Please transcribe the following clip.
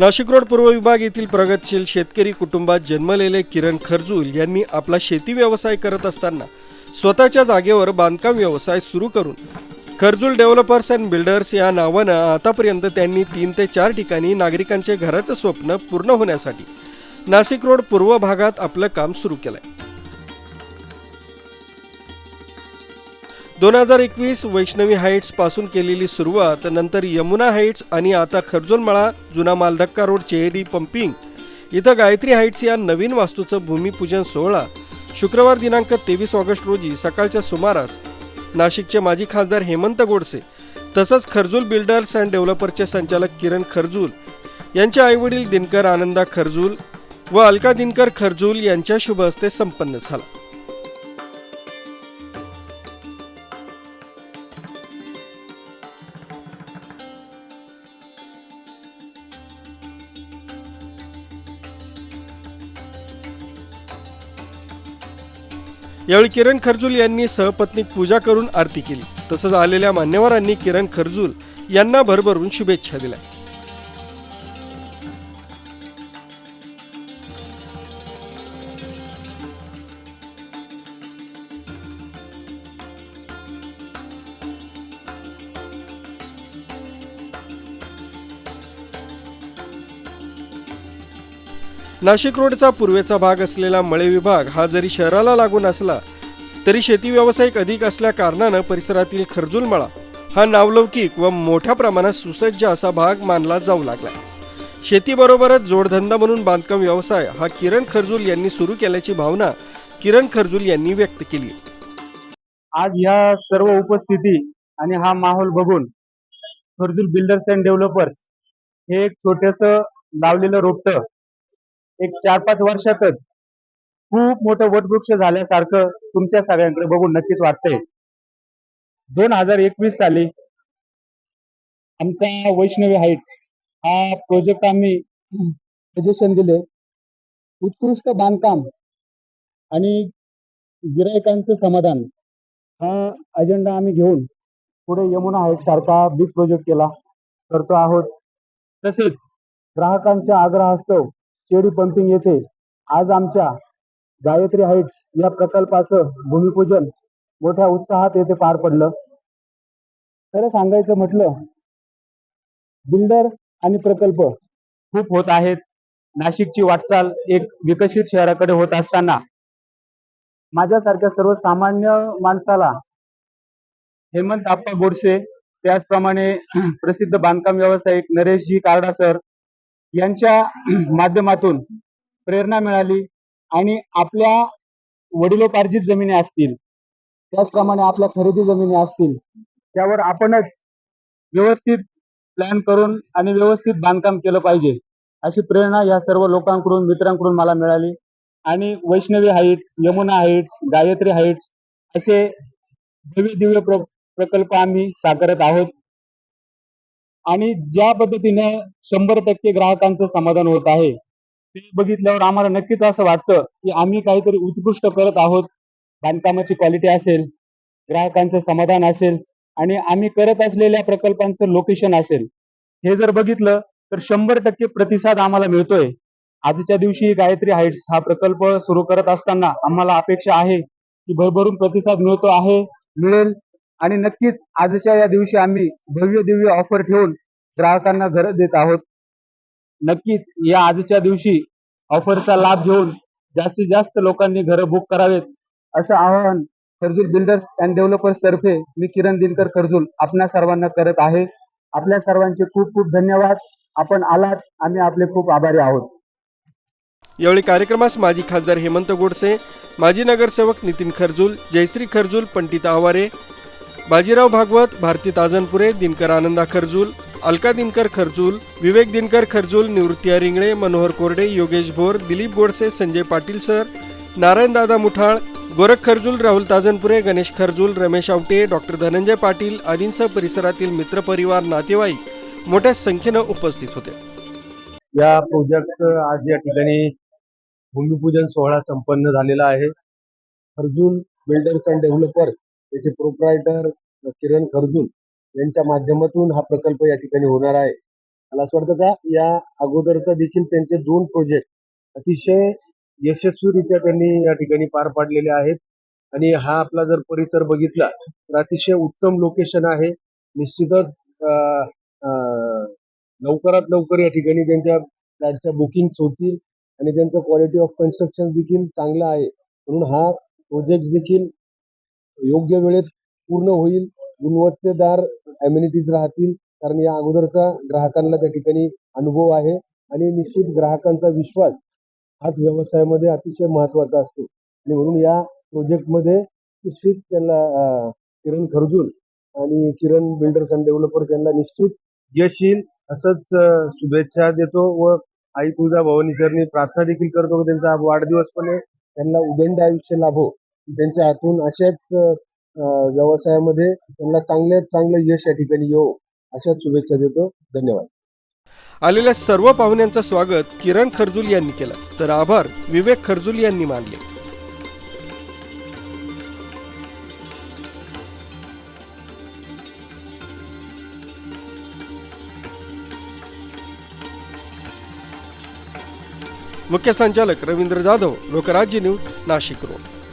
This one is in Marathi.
नाशिक रोड पूर्व विभाग येथील प्रगतशील शेतकरी कुटुंबात जन्मलेले किरण खरजूल यांनी आपला शेती व्यवसाय करत असताना स्वतःच्या जागेवर बांधकाम व्यवसाय सुरू करून खरजूल डेव्हलपर्स अँड बिल्डर्स या नावानं आतापर्यंत त्यांनी तीन ते चार ठिकाणी नागरिकांचे घराचं स्वप्न पूर्ण होण्यासाठी नाशिक रोड पूर्व भागात आपलं काम सुरू केलंय. दोन हजार एकवीस वैष्णवी हाईट्सपासून केलेली सुरुवात नंतर यमुना हाईट्स आणि आता खर्जोलमळा जुना मालधक्का रोड चेहरी पंपिंग. इथं गायत्री हाईट्स या नवीन वास्तूचं भूमिपूजन सोहळा. शुक्रवार दिनांक तेवीस ऑगस्ट रोजी सकाळच्या सुमारास नाशिकचे माजी खासदार हेमंत गोडसे तसंच खर्जूल बिल्डर्स अँड डेव्हलपरचे संचालक किरण खर्जूल यांचे आईवडील दिनकर आनंदा खर्जूल व अलका दिनकर खर्जूल यांच्या शुभ हस्ते संपन्न झाला. यावेळी किरण खर्जूल यांनी सहपत्नीक पूजा करून आरती केली. तसंच आलेल्या मान्यवरांनी किरण खर्जूल यांना भरभरून शुभेच्छा दिल्या. नाशिक रोडचा पूर्वेचा भाग असलेला मळे विभाग हा जरी शहराला लागून असला तरी शेती व्यावसायिक अधिक असल्या कारणानं परिसरातील खरजूल मळा हा नावलौकिक व मोठ्या प्रमाणात सुसज्ज असा भाग मानला जाऊ लागला. शेतीबरोबरच जोडधंदा म्हणून बांधकाम व्यवसाय हा किरण खरजूल यांनी सुरू केल्याची भावना किरण खरजूल यांनी व्यक्त केली. आज या सर्व उपस्थिती आणि हा माहोल बघून खर्जूल बिल्डर्स अँड डेव्हलपर्स हे एक छोटस लावलेलं रोपट एक चार पाच वर्षातच खूप मोठं वटवृक्ष झाल्यासारखं तुमच्या सगळ्यांकडे बघून नक्कीच वाटतंय. दोन हजार एकवीस साली आमचा वैष्णवी हाईट हा प्रोजेक्ट आम्ही सजेशन दिले. उत्कृष्ट बांधकाम आणि गिरायकांचं समाधान हा अजेंडा आम्ही घेऊन पुढे यमुना हाईट सारखा बिग प्रोजेक्ट केला. करतो आहोत. तसेच ग्राहकांच्या आग्रहास्तव चेडी पंपिंग येथे आज आमच्या गायत्री हाईट्स या प्रकल्पाचं भूमिपूजन मोठ्या उत्साहात येथे पार पडलं. खरं सांगायचं म्हटलं बिल्डर आणि प्रकल्प खूप होत आहेत. नाशिकची वाटचाल एक विकसित शहराकडे होत असताना माझ्यासारख्या सर्वसामान्य माणसाला हेमंत आप्पा गोडसे त्याचप्रमाणे प्रसिद्ध बांधकाम व्यावसायिक नरेशजी कारडा सर यांच्या माध्यमातून प्रेरणा मिळाली आणि आपल्या वडिलोपार्जित जमिनी असतील त्याचप्रमाणे आपल्या खरेदी जमिनी असतील त्यावर आपणच व्यवस्थित प्लॅन करून आणि व्यवस्थित बांधकाम केलं पाहिजे अशी प्रेरणा या सर्व लोकांकडून मित्रांकडून मला मिळाली. आणि Vaishnavi heights Yamuna heights Gayatri heights असे दिव्य दिव्य प्र प्रकल्प आम्ही साकारत आहोत. आणि ज्या पद्धतीने शंभर टक्के ग्राहकांचं समाधान होत आहे ते बघितल्यावर आम्हाला नक्कीच असं वाटतं की आम्ही काहीतरी उत्कृष्ट करत आहोत. बांधकामाची क्वालिटी असेल ग्राहकांचं समाधान असेल आणि आम्ही करत असलेल्या प्रकल्पांचं लोकेशन असेल. हे जर बघितलं तर शंभर टक्के प्रतिसाद आम्हाला मिळतोय. आजच्या दिवशी गायत्री हाईट्स हा प्रकल्प सुरू करत असताना आम्हाला अपेक्षा आहे की भरभरून प्रतिसाद मिळतो आहे मिळेल. आणि नक्कीच आजच्या या दिवशी आम्ही भव्य दिव्य ऑफर ठेवून ग्राहकांना घर देत आहोत. नक्कीच या आजच्या दिवशी ऑफरचा लाभ घेऊन जास्तीत जास्त लोकांनी घरं बुक करावेत असं आवाहन खर्जूल बिल्डर्स अँड डेव्हलपर्स तर्फे मी किरण दिनकर खर्जूल आपल्या सर्वांना करत आहे. आपल्या सर्वांचे खूप खूप धन्यवाद. आपण आलात आम्ही आपले खूप आभारी आहोत. यावेळी कार्यक्रमास माजी खासदार हेमंत गोडसे माजी नगरसेवक नितीन खर्जूल जयश्री खर्जूल पंडित आवारे बाजीराव भागवत भारती ताजनपुरे दिनकर आनंदा खर्जूल अलका दिनकर खरजूल विवेक दिनकर खरजूल निवृत्तिया रिंगणे मनोहर कोरडे योगेश भोर दिलीप गोडसे संजय पाटील सर नारायणदादा मुठाळ गोरख खरजूल राहुल ताजनपुरे गणेश खरजूल रमेश आवटे डॉक्टर धनंजय पाटील आदींसह परिसरातील मित्रपरिवार नातेवाईक मोठ्या संख्येनं उपस्थित होते. या प्रोजेक्टचं आज या ठिकाणी भूमिपूजन सोहळा संपन्न झालेला आहे. खरजूल बिल्डर्स अँड डेव्हलपर त्याचे प्रोप्रायटर किरण खर्जूल यांच्या माध्यमातून हा प्रकल्प या ठिकाणी होणार आहे. मला असं वाटतं का या अगोदरचा देखील त्यांचे दोन प्रोजेक्ट अतिशय यशस्वीरित्या त्यांनी या ठिकाणी पार पाडलेले आहेत. आणि हा आपला जर परिसर बघितला तर अतिशय उत्तम लोकेशन आहे. निश्चितच लवकरात लवकर या ठिकाणी त्यांच्या फ्लॅटच्या बुकिंग्स होतील. आणि त्यांचं क्वालिटी ऑफ कन्स्ट्रक्शन देखील चांगलं आहे. म्हणून हा प्रोजेक्ट देखील योग्य वेळेत पूर्ण होईल. गुणवत्तेदार अम्युनिटीज राहतील. कारण या अगोदरचा ग्राहकांना त्या ठिकाणी अनुभव आहे. आणि निश्चित ग्राहकांचा विश्वास हाच व्यवसायामध्ये अतिशय महत्त्वाचा असतो. आणि म्हणून या प्रोजेक्टमध्ये निश्चित त्यांना किरण खरजूल आणि किरण बिल्डर्स अँड डेव्हलपर्स यांना निश्चित यश येईल असंच शुभेच्छा देतो व आई तुळजा भवानी चरणी प्रार्थना देखील करतो की त्यांचा वाढदिवस पण आहे त्यांना उदंड आयुष्य लाभो. त्यांच्या हातून अशाच व्यवसायामध्ये त्यांना चांगल्यात चांगलं यश या ठिकाणी येऊ अशाच शुभेच्छा देतो. धन्यवाद. आलेल्या सर्व पाहुण्यांचं स्वागत किरण खरजुल यांनी केलं. तर आभार विवेक खरजुल यांनी मानले. मुख्य संचालक रवींद्र जाधव लोकराज्य न्यूज नाशिक रोड.